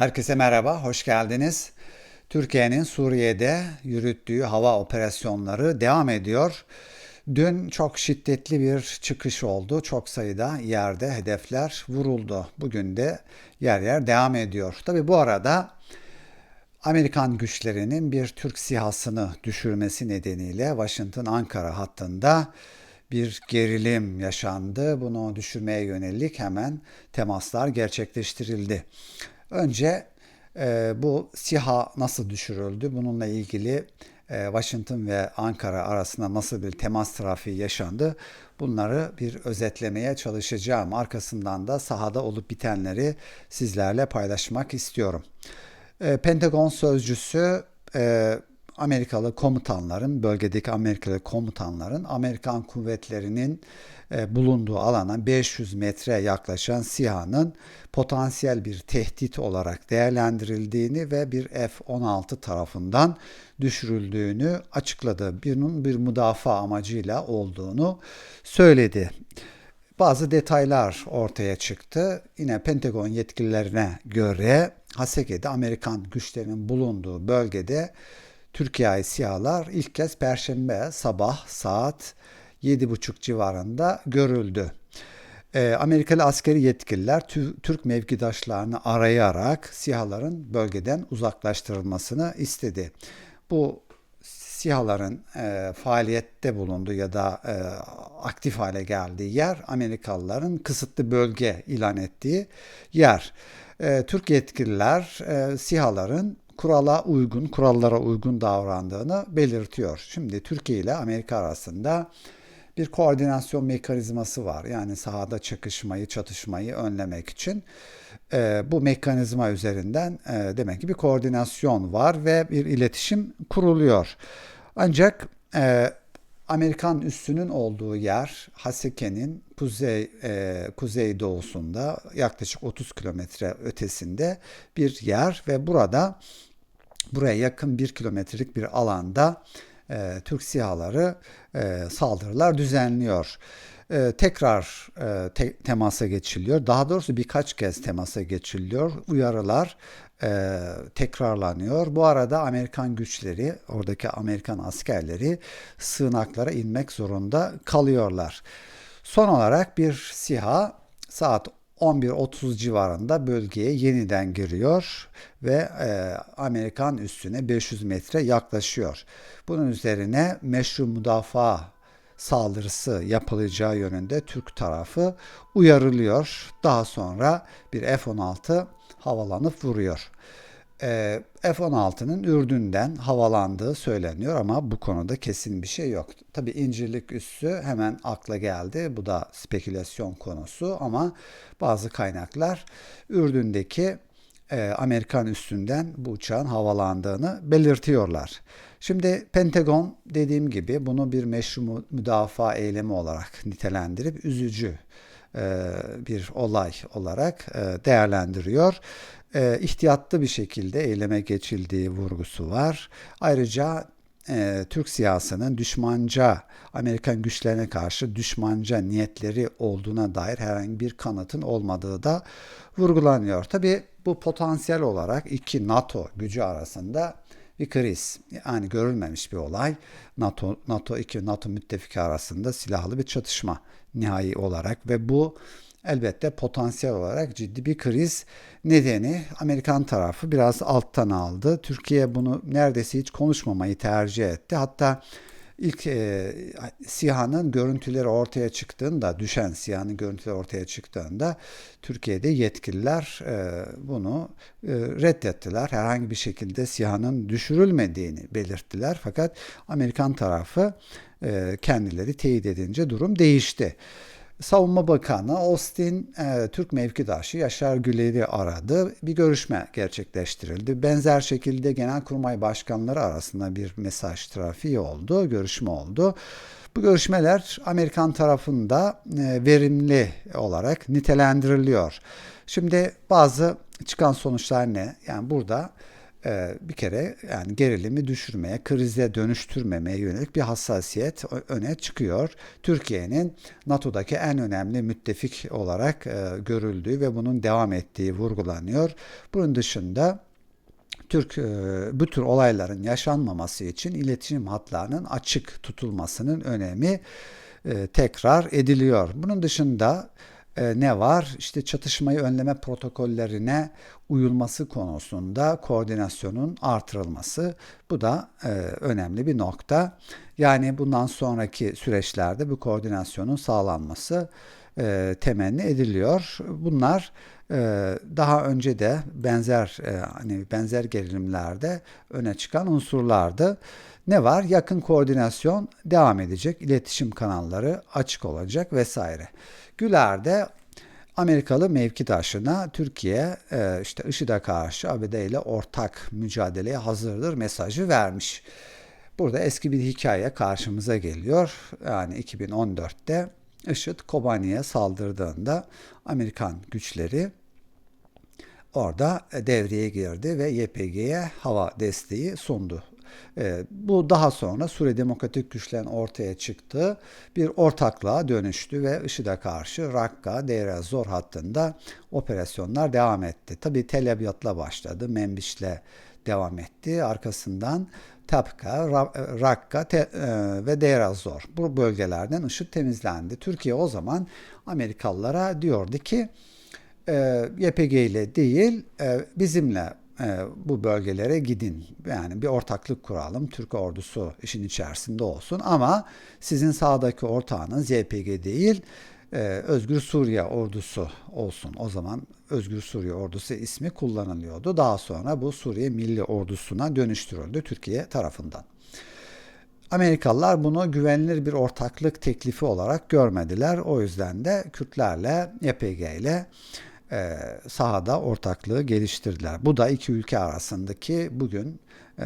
Herkese merhaba, hoş geldiniz. Türkiye'nin Suriye'de yürüttüğü hava operasyonları devam ediyor. Dün çok şiddetli bir çıkış oldu. Çok sayıda yerde hedefler vuruldu. Bugün de yer yer devam ediyor. Tabi bu arada Amerikan güçlerinin bir Türk sihasını düşürmesi nedeniyle Washington-Ankara hattında bir gerilim yaşandı. Bunu düşürmeye yönelik hemen temaslar gerçekleştirildi. Önce e, bu SİHA nasıl düşürüldü? Bununla ilgili e, Washington ve Ankara arasında nasıl bir temas trafiği yaşandı? Bunları bir özetlemeye çalışacağım. Arkasından da sahada olup bitenleri sizlerle paylaşmak istiyorum. E, Pentagon sözcüsü e, Amerikalı komutanların, bölgedeki Amerikalı komutanların Amerikan kuvvetlerinin e, bulunduğu alana 500 metre yaklaşan SİHA'nın potansiyel bir tehdit olarak değerlendirildiğini ve bir F-16 tarafından düşürüldüğünü açıkladı. Bunun bir müdafaa amacıyla olduğunu söyledi. Bazı detaylar ortaya çıktı. Yine Pentagon yetkililerine göre Haseke'de Amerikan güçlerinin bulunduğu bölgede Türkiye ait SİHA'lar ilk kez Perşembe sabah saat 7.30 civarında görüldü. E, Amerikalı askeri yetkililer Türk mevkidaşlarını arayarak SİHA'ların bölgeden uzaklaştırılmasını istedi. Bu SİHA'ların e, faaliyette bulunduğu ya da e, aktif hale geldiği yer Amerikalıların kısıtlı bölge ilan ettiği yer. E, Türk yetkililer e, SİHA'ların kurala uygun, kurallara uygun davrandığını belirtiyor. Şimdi Türkiye ile Amerika arasında bir koordinasyon mekanizması var. Yani sahada çakışmayı, çatışmayı önlemek için e, bu mekanizma üzerinden e, demek ki bir koordinasyon var ve bir iletişim kuruluyor. Ancak e, Amerikan üssünün olduğu yer Haseke'nin kuzey e, kuzey doğusunda yaklaşık 30 kilometre ötesinde bir yer ve burada buraya yakın bir kilometrelik bir alanda e, Türk SİHA'ları e, saldırılar düzenliyor. E, tekrar e, te, temasa geçiliyor. Daha doğrusu birkaç kez temasa geçiliyor. Uyarılar e, tekrarlanıyor. Bu arada Amerikan güçleri, oradaki Amerikan askerleri sığınaklara inmek zorunda kalıyorlar. Son olarak bir SİHA saat 11.30 civarında bölgeye yeniden giriyor ve e, Amerikan üstüne 500 metre yaklaşıyor. Bunun üzerine meşru müdafaa saldırısı yapılacağı yönünde Türk tarafı uyarılıyor. Daha sonra bir F-16 havalanıp vuruyor F-16'nın Ürdün'den havalandığı söyleniyor ama bu konuda kesin bir şey yok. Tabi incirlik üssü hemen akla geldi. Bu da spekülasyon konusu ama bazı kaynaklar Ürdün'deki e, Amerikan üstünden bu uçağın havalandığını belirtiyorlar. Şimdi Pentagon dediğim gibi bunu bir meşru müdafaa eylemi olarak nitelendirip üzücü bir olay olarak e, değerlendiriyor e, ihtiyatlı bir şekilde eyleme geçildiği vurgusu var. Ayrıca e, Türk siyasının düşmanca, Amerikan güçlerine karşı düşmanca niyetleri olduğuna dair herhangi bir kanıtın olmadığı da vurgulanıyor. Tabi bu potansiyel olarak iki NATO gücü arasında bir kriz. Yani görülmemiş bir olay. NATO, NATO iki NATO müttefiki arasında silahlı bir çatışma nihai olarak ve bu elbette potansiyel olarak ciddi bir kriz nedeni Amerikan tarafı biraz alttan aldı. Türkiye bunu neredeyse hiç konuşmamayı tercih etti. Hatta ilk e, SİHA'nın görüntüleri ortaya çıktığında, düşen SİHA'nın görüntüleri ortaya çıktığında Türkiye'de yetkililer e, bunu e, reddettiler. Herhangi bir şekilde SİHA'nın düşürülmediğini belirttiler. Fakat Amerikan tarafı e, kendileri teyit edince durum değişti. Savunma Bakanı Austin e, Türk mevkidaşı Yaşar Güler'i aradı. Bir görüşme gerçekleştirildi. Benzer şekilde Genelkurmay Başkanları arasında bir mesaj trafiği oldu, görüşme oldu. Bu görüşmeler Amerikan tarafında e, verimli olarak nitelendiriliyor. Şimdi bazı çıkan sonuçlar ne? Yani burada bir kere yani gerilimi düşürmeye, krize dönüştürmemeye yönelik bir hassasiyet öne çıkıyor. Türkiye'nin NATO'daki en önemli müttefik olarak e, görüldüğü ve bunun devam ettiği vurgulanıyor. Bunun dışında Türk e, bu tür olayların yaşanmaması için iletişim hatlarının açık tutulmasının önemi tekrar ediliyor. Bunun dışında e, ne var? İşte çatışmayı önleme protokollerine uyulması konusunda koordinasyonun artırılması. Bu da e, önemli bir nokta. Yani bundan sonraki süreçlerde bu koordinasyonun sağlanması e, temenni ediliyor. Bunlar daha önce de benzer e, hani benzer gerilimlerde öne çıkan unsurlardı. Ne var? Yakın koordinasyon devam edecek. İletişim kanalları açık olacak vesaire. Güler'de Amerikalı mevkidaşına Türkiye e, işte IŞİD'e karşı ABD ile ortak mücadeleye hazırdır mesajı vermiş. Burada eski bir hikaye karşımıza geliyor. Yani 2014'te IŞİD Kobani'ye saldırdığında Amerikan güçleri orada devreye girdi ve YPG'ye hava desteği sundu. E, bu daha sonra Suriye Demokratik Güçlerin ortaya çıktığı bir ortaklığa dönüştü ve IŞİD'e karşı Rakka, Deir Zor hattında operasyonlar devam etti. Tabi Tel Abyad'la başladı, Membiş'le devam etti. Arkasından Tapka, Rakka e, ve Deir Zor bu bölgelerden IŞİD temizlendi. Türkiye o zaman Amerikalılara diyordu ki e, YPG ile değil e, bizimle e, bu bölgelere gidin. Yani bir ortaklık kuralım. Türk ordusu işin içerisinde olsun ama sizin sağdaki ortağınız YPG değil e, Özgür Suriye ordusu olsun. O zaman Özgür Suriye ordusu ismi kullanılıyordu. Daha sonra bu Suriye Milli Ordusu'na dönüştürüldü Türkiye tarafından. Amerikalılar bunu güvenilir bir ortaklık teklifi olarak görmediler. O yüzden de Kürtlerle, YPG ile e, sahada ortaklığı geliştirdiler. Bu da iki ülke arasındaki bugün e,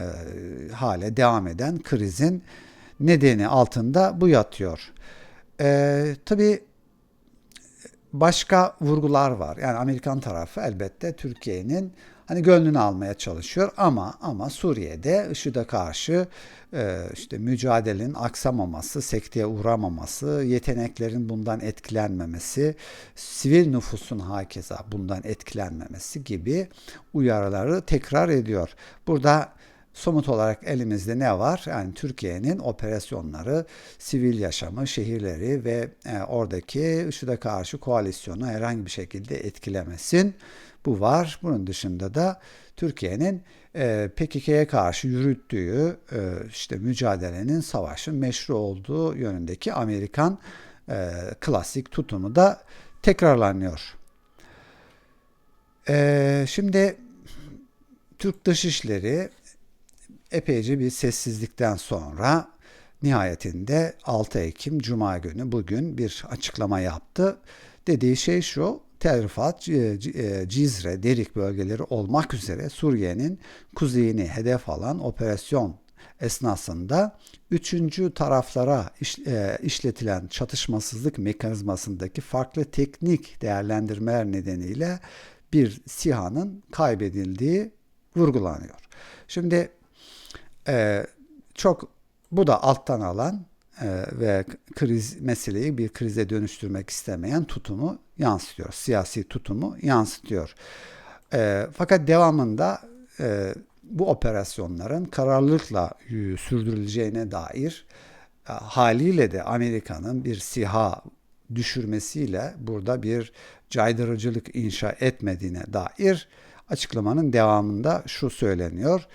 hale devam eden krizin nedeni altında bu yatıyor. E, tabii başka vurgular var. Yani Amerikan tarafı elbette Türkiye'nin hani gönlünü almaya çalışıyor ama ama Suriye'de IŞİD'e karşı e, işte mücadelenin aksamaması, sekteye uğramaması, yeteneklerin bundan etkilenmemesi, sivil nüfusun hakeza bundan etkilenmemesi gibi uyarıları tekrar ediyor. Burada Somut olarak elimizde ne var? Yani Türkiye'nin operasyonları, sivil yaşamı, şehirleri ve e, oradaki IŞİD'e karşı koalisyonu herhangi bir şekilde etkilemesin. Bu var. Bunun dışında da Türkiye'nin e, PKK'ya karşı yürüttüğü e, işte mücadelenin savaşın meşru olduğu yönündeki Amerikan e, klasik tutumu da tekrarlanıyor. E, şimdi Türk Dışişleri epeyce bir sessizlikten sonra nihayetinde 6 Ekim Cuma günü bugün bir açıklama yaptı. Dediği şey şu, Tel Rifat, e, Cizre, Derik bölgeleri olmak üzere Suriye'nin kuzeyini hedef alan operasyon esnasında üçüncü taraflara e, işletilen çatışmasızlık mekanizmasındaki farklı teknik değerlendirmeler nedeniyle bir SİHA'nın kaybedildiği vurgulanıyor. Şimdi e, çok bu da alttan alan ve kriz meseleyi bir krize dönüştürmek istemeyen tutumu yansıtıyor. Siyasi tutumu yansıtıyor. E, fakat devamında e, bu operasyonların kararlılıkla sürdürüleceğine dair e, haliyle de Amerika'nın bir siha düşürmesiyle burada bir caydırıcılık inşa etmediğine dair açıklamanın devamında şu söyleniyor.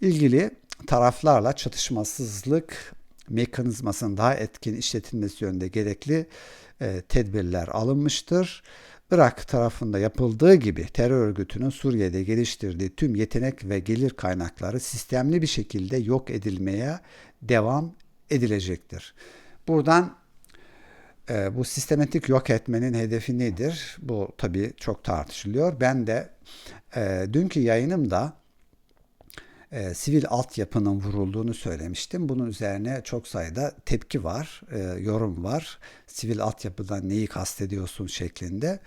İlgili taraflarla çatışmasızlık mekanizmasının daha etkin işletilmesi yönünde gerekli e, tedbirler alınmıştır. Irak tarafında yapıldığı gibi terör örgütünün Suriye'de geliştirdiği tüm yetenek ve gelir kaynakları sistemli bir şekilde yok edilmeye devam edilecektir. Buradan e, bu sistematik yok etmenin hedefi nedir? Bu tabii çok tartışılıyor. Ben de e, dünkü yayınımda e, sivil altyapının vurulduğunu söylemiştim. Bunun üzerine çok sayıda tepki var, e, yorum var. Sivil altyapıdan neyi kastediyorsun şeklinde.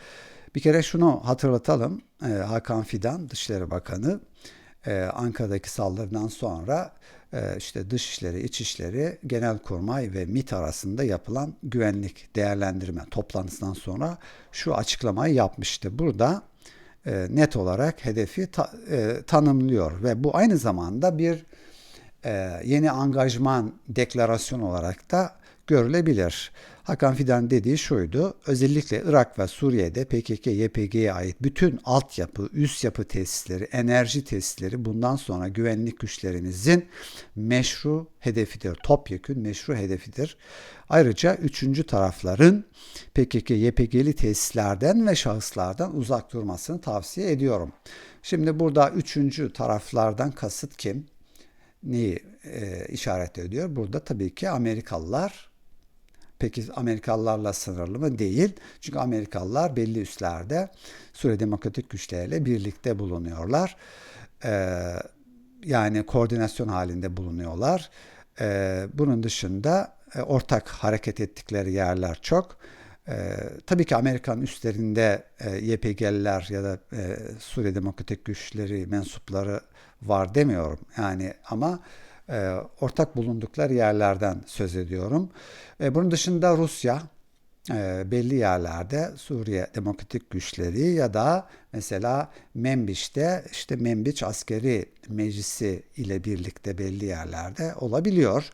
Bir kere şunu hatırlatalım. E, Hakan Fidan, Dışişleri Bakanı, e, Ankara'daki saldırıdan sonra e, işte Dışişleri, İçişleri, Genelkurmay ve MİT arasında yapılan güvenlik değerlendirme toplantısından sonra şu açıklamayı yapmıştı. Burada e, net olarak hedefi ta, e, tanımlıyor ve bu aynı zamanda bir e, yeni angajman deklarasyon olarak da görülebilir. Hakan Fidan dediği şuydu. Özellikle Irak ve Suriye'de PKK, YPG'ye ait bütün altyapı, üst yapı tesisleri, enerji tesisleri bundan sonra güvenlik güçlerimizin meşru hedefidir. Topyekün meşru hedefidir. Ayrıca üçüncü tarafların PKK, YPG'li tesislerden ve şahıslardan uzak durmasını tavsiye ediyorum. Şimdi burada üçüncü taraflardan kasıt kim? Neyi e, işaret ediyor? Burada tabii ki Amerikalılar Peki Amerikalılarla sınırlı mı? Değil. Çünkü Amerikalılar belli üslerde Suriye Demokratik Güçlerle birlikte bulunuyorlar. Ee, yani koordinasyon halinde bulunuyorlar. Ee, bunun dışında e, ortak hareket ettikleri yerler çok. Ee, tabii ki Amerikan üstlerinde e, YPG'liler ya da e, Suriye Demokratik Güçleri mensupları var demiyorum. Yani ama e, ortak bulundukları yerlerden söz ediyorum. E, bunun dışında Rusya e, belli yerlerde Suriye Demokratik Güçleri ya da mesela Membiş'te işte Membiç Askeri Meclisi ile birlikte belli yerlerde olabiliyor.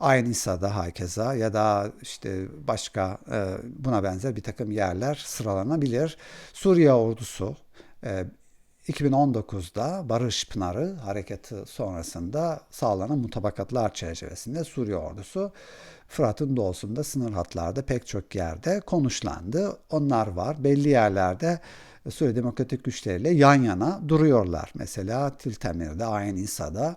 Aynı İsa'da hakeza ya da işte başka buna benzer bir takım yerler sıralanabilir. Suriye ordusu 2019'da Barış Pınarı hareketi sonrasında sağlanan mutabakatlar çerçevesinde Suriye ordusu Fırat'ın doğusunda sınır hatlarda pek çok yerde konuşlandı. Onlar var. Belli yerlerde Suriye Demokratik Güçleriyle yan yana duruyorlar. Mesela Tiltemir'de, Ayn İsa'da,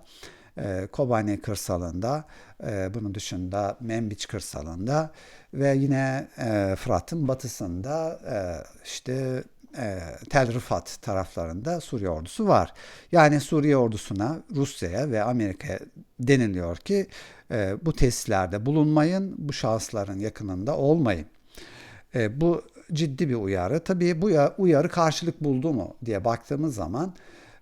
e, Kobani kırsalında, e, bunun dışında Membiç kırsalında ve yine e, Fırat'ın batısında işte e, Tel Rifat taraflarında Suriye ordusu var. Yani Suriye ordusuna, Rusya'ya ve Amerika'ya deniliyor ki e, bu tesislerde bulunmayın, bu şahısların yakınında olmayın. E, bu ciddi bir uyarı. Tabii bu uyarı karşılık buldu mu diye baktığımız zaman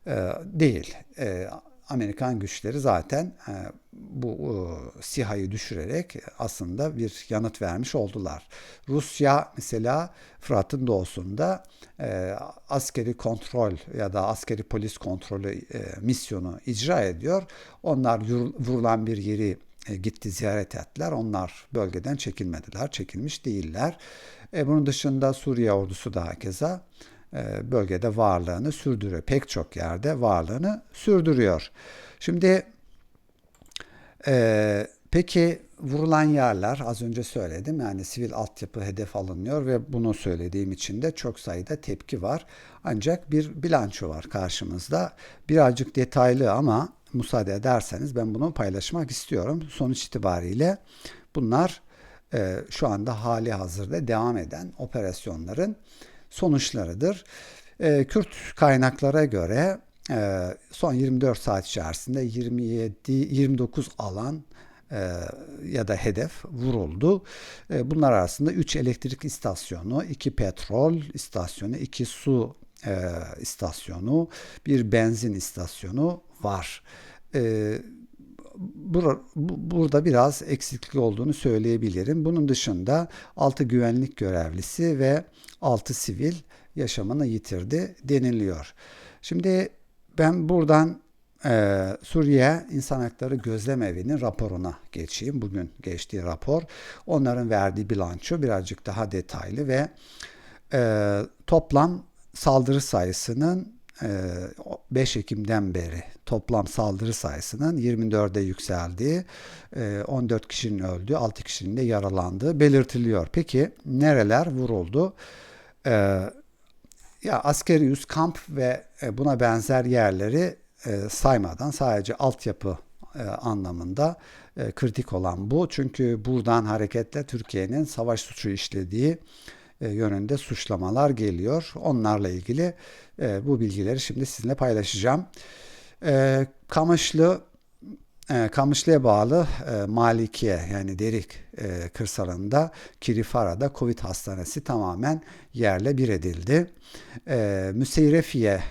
e, değil. E, Amerikan güçleri zaten e, bu e, SİHA'yı düşürerek aslında bir yanıt vermiş oldular. Rusya mesela Fırat'ın doğusunda e, askeri kontrol ya da askeri polis kontrolü misyonu icra ediyor. Onlar vurulan bir yeri gitti ziyaret ettiler. Onlar bölgeden çekilmediler, çekilmiş değiller. Bunun dışında Suriye ordusu da keza e, bölgede varlığını sürdürüyor. Pek çok yerde varlığını sürdürüyor. Şimdi e, peki vurulan yerler az önce söyledim yani sivil altyapı hedef alınıyor ve bunu söylediğim için de çok sayıda tepki var. Ancak bir bilanço var karşımızda. Birazcık detaylı ama müsaade ederseniz ben bunu paylaşmak istiyorum. Sonuç itibariyle bunlar e, şu anda hali hazırda devam eden operasyonların sonuçlarıdır. E, Kürt kaynaklara göre e, son 24 saat içerisinde 27 29 alan e, ya da hedef vuruldu. E, bunlar arasında 3 elektrik istasyonu, 2 petrol istasyonu, 2 su istasyonu, bir benzin istasyonu var. Bur burada biraz eksiklik olduğunu söyleyebilirim. Bunun dışında 6 güvenlik görevlisi ve 6 sivil yaşamını yitirdi deniliyor. Şimdi ben buradan e, Suriye İnsan Hakları Gözlem Evi'nin raporuna geçeyim. Bugün geçtiği rapor. Onların verdiği bilanço birazcık daha detaylı ve e, toplam saldırı sayısının 5 Ekim'den beri toplam saldırı sayısının 24'e yükseldiği, 14 kişinin öldüğü, 6 kişinin de yaralandığı belirtiliyor. Peki nereler vuruldu? Ya askeri üs kamp ve buna benzer yerleri saymadan sadece altyapı anlamında kritik olan bu. Çünkü buradan hareketle Türkiye'nin savaş suçu işlediği e, yönünde suçlamalar geliyor. Onlarla ilgili e, bu bilgileri şimdi sizinle paylaşacağım. E, Kamışlı Kamışlı'ya bağlı Malikiye yani Derik kırsalında Kirifara'da Covid hastanesi tamamen yerle bir edildi. Müseyrefiye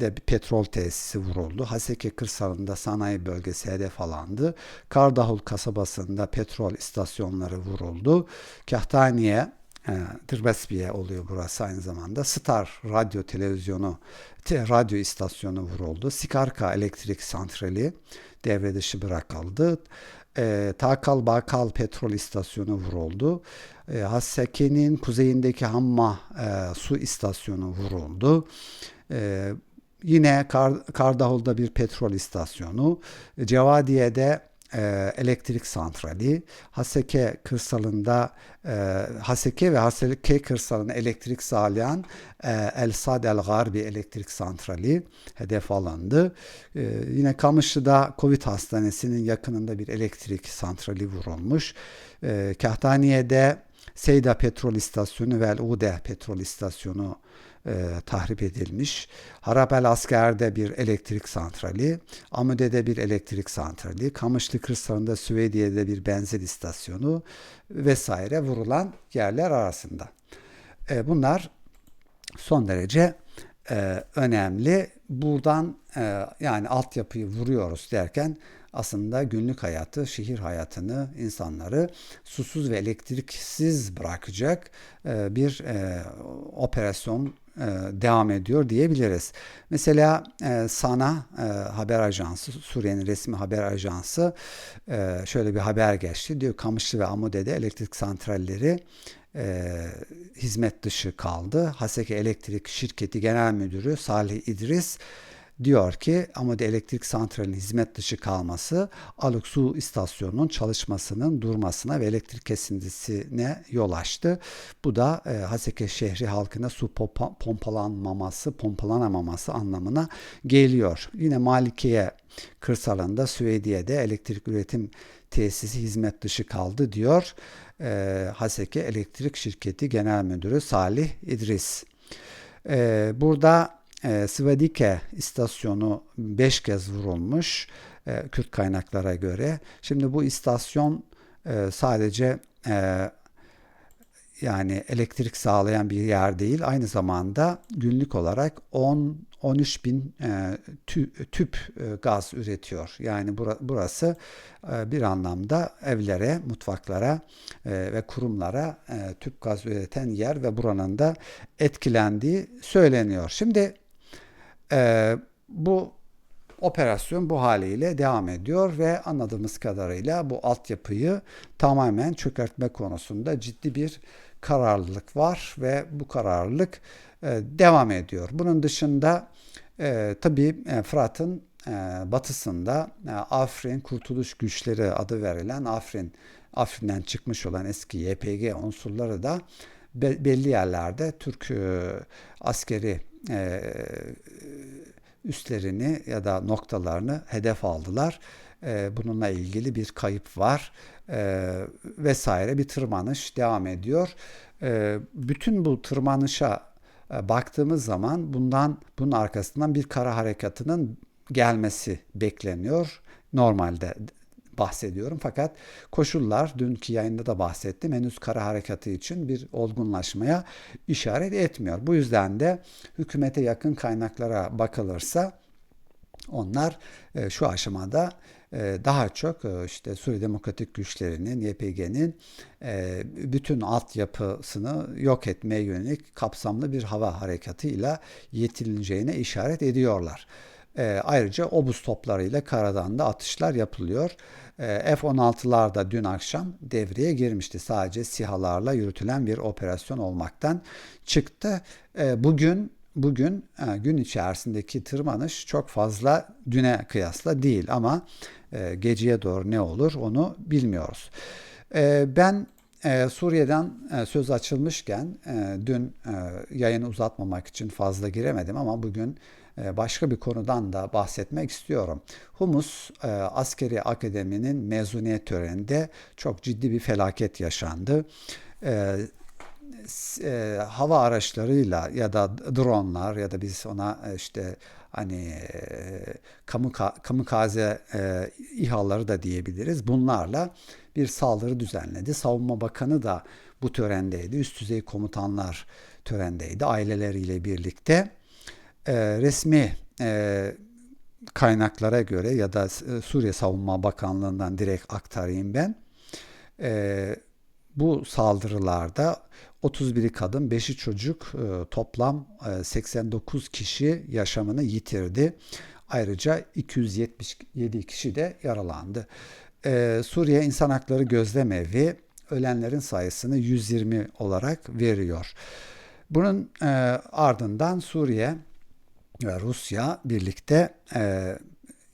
de bir petrol tesisi vuruldu. Haseki kırsalında sanayi bölgesi hedef alındı. Kardahul kasabasında petrol istasyonları vuruldu. Kahtaniye e, Dirbesbiye oluyor burası aynı zamanda. Star radyo televizyonu, te, radyo istasyonu vuruldu. Sikarka elektrik santrali devre dışı bırakıldı. E, Takal Bakal petrol istasyonu vuruldu. E, Hasseki'nin kuzeyindeki Hamma e, su istasyonu vuruldu. E, yine Kar, Kardahul'da bir petrol istasyonu. Cevadiye'de e, elektrik santrali, Haseke kırsalında e, Haseke ve Haseke kırsalına elektrik sağlayan e, El Sad El Garbi elektrik santrali hedef alındı. E, yine Kamışlı'da Covid hastanesinin yakınında bir elektrik santrali vurulmuş. E, Kahtaniye'de Seyda Petrol İstasyonu ve El Ude Petrol İstasyonu e, tahrip edilmiş. Harapel Asker'de bir elektrik santrali, Amude'de bir elektrik santrali, Kamışlı Kırsalı'nda Süveydiye'de bir benzin istasyonu vesaire vurulan yerler arasında. E, bunlar son derece e, önemli. Buradan e, yani altyapıyı vuruyoruz derken aslında günlük hayatı, şehir hayatını, insanları susuz ve elektriksiz bırakacak e, bir e, operasyon devam ediyor diyebiliriz. Mesela e, Sana e, haber ajansı, Suriye'nin resmi haber ajansı şöyle bir haber geçti. Diyor Kamışlı ve Amude'de elektrik santralleri hizmet dışı kaldı. Haseki Elektrik Şirketi Genel Müdürü Salih İdris diyor ki Amode Elektrik Santrali'nin hizmet dışı kalması Aluk Su İstasyonu'nun çalışmasının durmasına ve elektrik kesintisine yol açtı. Bu da e, Haseke şehri halkına su pompalanmaması, pompalanamaması anlamına geliyor. Yine Malikiye kırsalında Süveydiye'de elektrik üretim tesisi hizmet dışı kaldı diyor. E, Haseke Elektrik Şirketi Genel Müdürü Salih İdris. E, burada e, Svedike istasyonu 5 kez vurulmuş e, Kürt kaynaklara göre. Şimdi bu istasyon e, sadece e, yani elektrik sağlayan bir yer değil. Aynı zamanda günlük olarak 10 13 bin e, tü, tüp e, gaz üretiyor. Yani bura, burası e, bir anlamda evlere, mutfaklara e, ve kurumlara e, tüp gaz üreten yer ve buranın da etkilendiği söyleniyor. Şimdi e, bu operasyon bu haliyle devam ediyor ve anladığımız kadarıyla bu altyapıyı tamamen çökertme konusunda ciddi bir kararlılık var ve bu kararlılık e, devam ediyor. Bunun dışında e, tabii e, Fırat'ın e, batısında e, Afrin Kurtuluş Güçleri adı verilen Afrin Afrin'den çıkmış olan eski YPG unsurları da be, belli yerlerde Türk e, askeri e, üstlerini ya da noktalarını hedef aldılar. E, bununla ilgili bir kayıp var e, vesaire bir tırmanış devam ediyor. E, bütün bu tırmanışa e, baktığımız zaman bundan bunun arkasından bir kara harekatının gelmesi bekleniyor. Normalde bahsediyorum. Fakat koşullar dünkü yayında da bahsettim. Henüz kara harekatı için bir olgunlaşmaya işaret etmiyor. Bu yüzden de hükümete yakın kaynaklara bakılırsa onlar e, şu aşamada e, daha çok e, işte Suriye Demokratik Güçlerinin, YPG'nin bütün altyapısını yok etmeye yönelik kapsamlı bir hava harekatıyla yetirileceğine işaret ediyorlar. E, ayrıca obus toplarıyla karadan da atışlar yapılıyor. E, F-16'lar da dün akşam devreye girmişti. Sadece sihalarla yürütülen bir operasyon olmaktan çıktı. E, bugün bugün e, gün içerisindeki tırmanış çok fazla düne kıyasla değil ama e, geceye doğru ne olur onu bilmiyoruz. E, ben e, Suriye'den e, söz açılmışken e, dün e, yayını uzatmamak için fazla giremedim ama bugün başka bir konudan da bahsetmek istiyorum. Humus e, Askeri Akademi'nin mezuniyet töreninde çok ciddi bir felaket yaşandı. E, hava araçlarıyla ya da dronlar ya da biz ona işte hani kamikaze e, İHA'ları da diyebiliriz. Bunlarla bir saldırı düzenledi. Savunma Bakanı da bu törendeydi. Üst düzey komutanlar törendeydi aileleriyle birlikte e, resmi e, kaynaklara göre ya da e, Suriye Savunma Bakanlığı'ndan direkt aktarayım ben. E, bu saldırılarda 31'i kadın, 5'i çocuk e, toplam e, 89 kişi yaşamını yitirdi. Ayrıca 277 kişi de yaralandı. E, Suriye İnsan Hakları Gözlemevi ölenlerin sayısını 120 olarak veriyor. Bunun e, ardından Suriye ve Rusya birlikte e,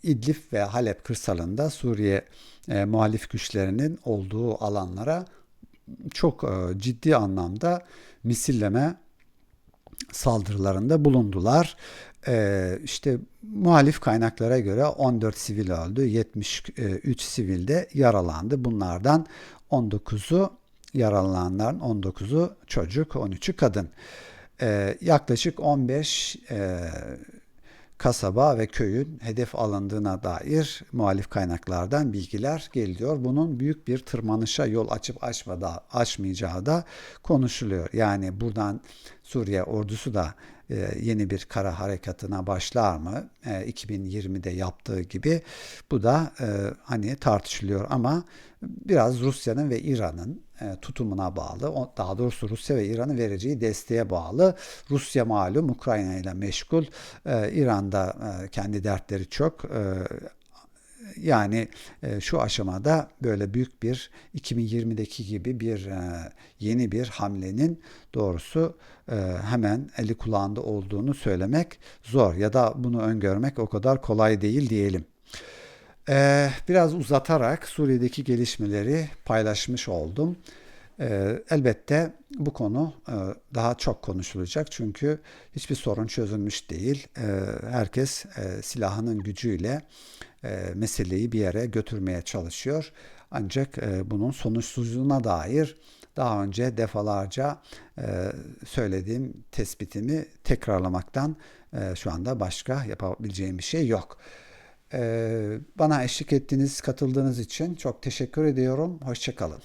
İdlib ve Halep kırsalında Suriye e, muhalif güçlerinin olduğu alanlara çok e, ciddi anlamda misilleme saldırılarında bulundular. E, işte muhalif kaynaklara göre 14 sivil öldü, 73 sivil de yaralandı. Bunlardan 19'u yaralananların 19'u çocuk, 13'ü kadın. E, yaklaşık 15 e, kasaba ve köyün hedef alındığına dair muhalif kaynaklardan bilgiler geliyor. Bunun büyük bir tırmanışa yol açıp açmadı, açmayacağı da konuşuluyor. Yani buradan Suriye ordusu da e, yeni bir kara harekatına başlar mı? E, 2020'de yaptığı gibi bu da e, hani tartışılıyor ama biraz Rusya'nın ve İran'ın tutumuna bağlı. Daha doğrusu Rusya ve İran'ın vereceği desteğe bağlı. Rusya malum Ukrayna ile meşgul. E, İran'da e, kendi dertleri çok. Yani şu aşamada böyle büyük bir 2020'deki gibi bir yeni bir hamlenin doğrusu hemen eli kulağında olduğunu söylemek zor ya da bunu öngörmek o kadar kolay değil diyelim. Ee, biraz uzatarak Suriye'deki gelişmeleri paylaşmış oldum. Ee, elbette bu konu e, daha çok konuşulacak çünkü hiçbir sorun çözülmüş değil. Herkes silahının gücüyle meseleyi bir yere götürmeye çalışıyor. Ancak bunun sonuçsuzluğuna dair daha önce defalarca söylediğim tespitimi tekrarlamaktan e, şu anda başka yapabileceğim bir şey yok. Ee, bana eşlik ettiğiniz, katıldığınız için çok teşekkür ediyorum. Hoşçakalın.